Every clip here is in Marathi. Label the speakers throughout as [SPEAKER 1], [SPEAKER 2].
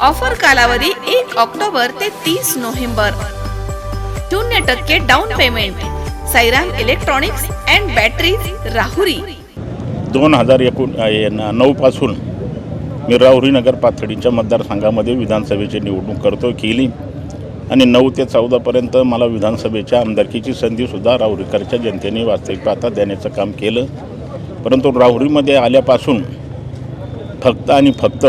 [SPEAKER 1] ऑफर कालावधी एक ऑक्टोबर ते तीस नोव्हेंबर. शून्य टक्के down payment Sairam electronics and battery Rahuri.
[SPEAKER 2] दोन हजार एकूण नऊ पासून मी राहुरी नगर पाथडीच्या मतदारसंघामध्ये विधानसभेची निवडणूक करतो केली. आणि नऊ ते चौदापर्यंत मला विधानसभेच्या आमदारकीची संधीसुद्धा राहुरीकरच्या जनतेने वास्तविक पाहता देण्याचं काम केलं. परंतु राहुरीमध्ये आल्यापासून फक्त आणि फक्त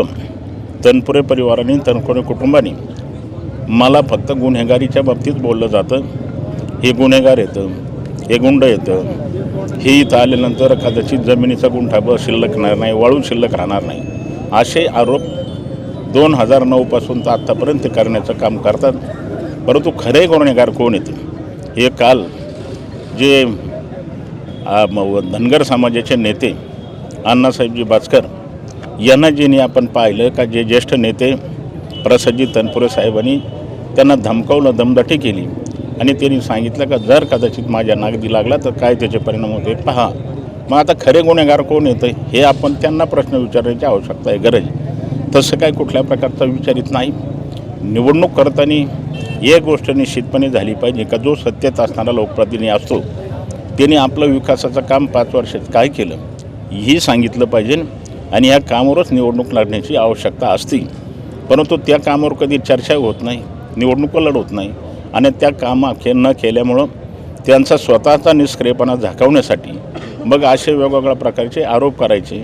[SPEAKER 2] तनपुरे परिवाराने तनपुरे कुटुंबाने मला फक्त गुन्हेगारीच्या बाबतीत बोललं जातं. हे गुन्हेगार येतं हे गुंड येतं. हे इथं आल्यानंतर कदाचित जमिनीचा गुंठा ब शिल्लक राहणार नाही वाळू शिल्लक राहणार नाही. असे आरोप दोन हजार नऊपासून तर आत्तापर्यंत करण्याचं काम करतात. परंतु खरे गुन्हेगार कोण येते? हे काल जे धनगर समाजाचे नेते अण्णासाहेबजी बाचकर यांना जेणे आपण पाहिलं का जे ज्येष्ठ नेते प्रसज्जी तनपुरे साहेबांनी त्यांना धमकावलं दमदाटी केली. आणि त्यांनी सांगितलं का जर कदाचित माझ्या नागदी लागला तर काय त्याचे परिणाम होते? पहा. मग आता खरे गुन्हेगार कोण येतं हे आपण त्यांना प्रश्न विचारण्याची आवश्यकता आहे गरज तसं काय कुठल्या प्रकारचा विचारित नाही? निवडणूक करताना एक गोष्ट निश्चितपणे झाली पाहिजे का जो सत्तेत असणारा लोकप्रतिनिधी असतो त्याने आपलं विकासाचं काम पाच वर्षात काय केलं? ही सांगितलं पाहिजे. आणि ह्या कामावरच निवडणूक लढण्याची आवश्यकता असते. परंतु त्या कामावर कधी चर्चा होत नाही निवडणुका लढवत नाही आणि त्या कामा के न केल्यामुळं त्यांचा स्वतःचा निष्क्रियपणा झाकवण्यासाठी मग असे वेगवेगळ्या प्रकारचे आरोप करायचे.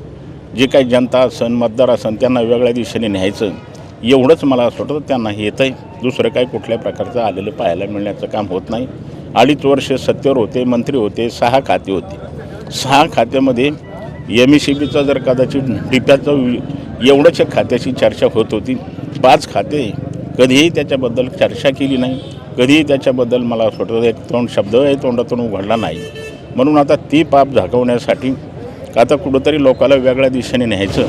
[SPEAKER 2] जे काही जनता असन मतदार असन त्यांना वेगळ्या दिशेने न्यायचं एवढंच मला असं वाटतं त्यांना येतं आहे दुसरं काही कुठल्या प्रकारचं आलेलं पाहायला मिळण्याचं काम होत नाही. अडीच वर्ष सत्तेवर होते मंत्री होते सहा खाते होते. सहा खात्यामध्ये एम ई सी बीचं जर कदाचित डिप्याचं एवढंच एक खात्याशी चर्चा होत होती पाच खाते कधीही त्याच्याबद्दल चर्चा केली नाही कधीही त्याच्याबद्दल मला असं वाटतं एक तोंड शब्द आहे तोंडातून उघडला नाही. म्हणून आता ती पाप झाकवण्यासाठी आता कुठंतरी लोकाला वेगळ्या दिशेने न्यायचं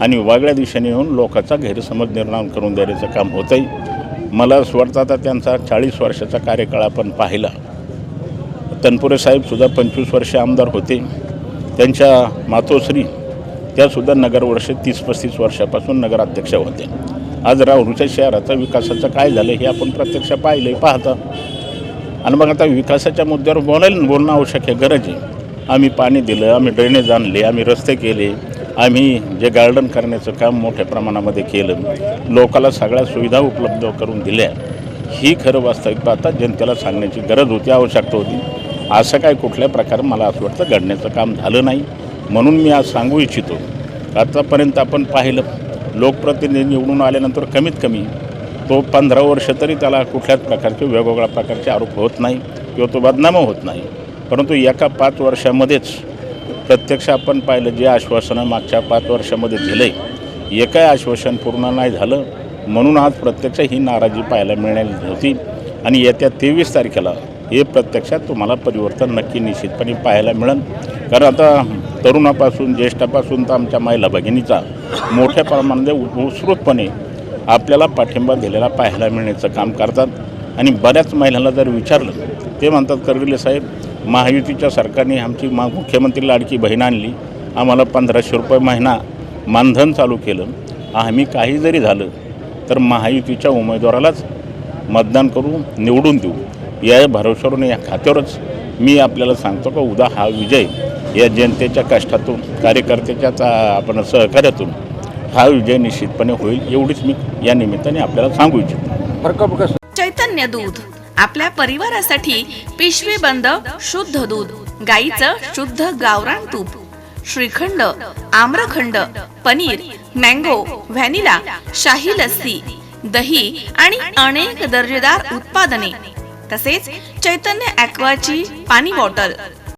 [SPEAKER 2] आणि वेगळ्या दिशेने येऊन लोकांचा गैरसमज निर्माण करून देण्याचं काम होतं आहे मला असं वाटतं आता त्यांचा चाळीस वर्षाचा कार्यकाळ आपण पाहिला. तनपुरे साहेबसुद्धा पंचवीस वर्षे आमदार होते. त्यांच्या मातोश्री त्यासुद्धा नगरवर्ष तीस पस्तीस वर्षापासून नगराध्यक्ष होते. आज राहुरीच्या शहराचा विकासाचं काय झालं हे आपण प्रत्यक्ष पाहिलं पाहता. आणि मग आता विकासाच्या मुद्द्यावर बोलायला बोलणं आवश्यक आहे गरज आहे. आम्ही पाणी दिलं आम्ही ड्रेनेज आणले आम्ही रस्ते केले. आम्ही जे गार्डन करण्याचं काम मोठ्या प्रमाणामध्ये केलं. लोकाला सगळ्या सुविधा उपलब्ध करून दिल्या. ही खरं वास्तविक पाहता जनतेला सांगण्याची गरज होती आवश्यकता होती. असं काय कुठल्या प्रकारे मला असं वाटतं घडण्याचं काम झालं नाही. म्हणून मी आज सांगू इच्छितो आतापर्यंत आपण पाहिलं लोकप्रतिनिधी निवडून आल्यानंतर कमीत कमी तो पंधरा वर्ष तरी त्याला कुठल्याच प्रकारचे वेगवेगळ्या प्रकारचे आरोप होत नाही किंवा तो बदनाम होत नाही. परंतु एका पाच वर्षामध्येच प्रत्यक्ष आपण पाहिलं जे आश्वासनं मागच्या पाच वर्षामध्ये दिलं आहे एकही आश्वासन पूर्ण नाही झालं. म्हणून आज प्रत्यक्ष ही नाराजी पाहायला मिळाली होती. आणि येत्या तेवीस तारखेला हे प्रत्यक्षात तुम्हाला परिवर्तन नक्की निश्चितपणे पाहायला मिळेल. कारण आता तरुणापासून ज्येष्ठापासून तर आमच्या महिला भगिनीचा मोठ्या प्रमाणामध्ये उ- उत्स्फूर्तपणे आपल्याला पाठिंबा दिलेला पाहायला मिळण्याचं काम करतात. आणि बऱ्याच महिलांना जर विचारलं ते म्हणतात करगिले साहेब महायुतीच्या सरकारने आमची मा मुख्यमंत्री लाडकी बहीण आणली. आम्हाला पंधराशे रुपये महिना मानधन चालू केलं. आम्ही काही जरी झालं तर महायुतीच्या उमेदवारालाच मतदान करू निवडून देऊ. या भरोश्यावरून या खात्यावरच मी आपल्याला सांगतो का उद्या हा विजय या जनतेच्या कष्टातून कार्यकर्त्याच्या आपण सहकार्यातून हा विजय निश्चितपणे होईल एवढीच मी या निमित्ताने आपल्याला सांगू इच्छितो.
[SPEAKER 1] चैतन्य दूध आपल्या परिवारासाठी पिशवी बंद शुद्ध दूध गाईचं शुद्ध गावरान तूप श्रीखंड आम्रखंड पनीर मँगो व्हॅनिला शाही लस्सी दही आणि अनेक दर्जेदार उत्पादने तसेच चैतन्य ॲक्वाची पाणी बॉटल.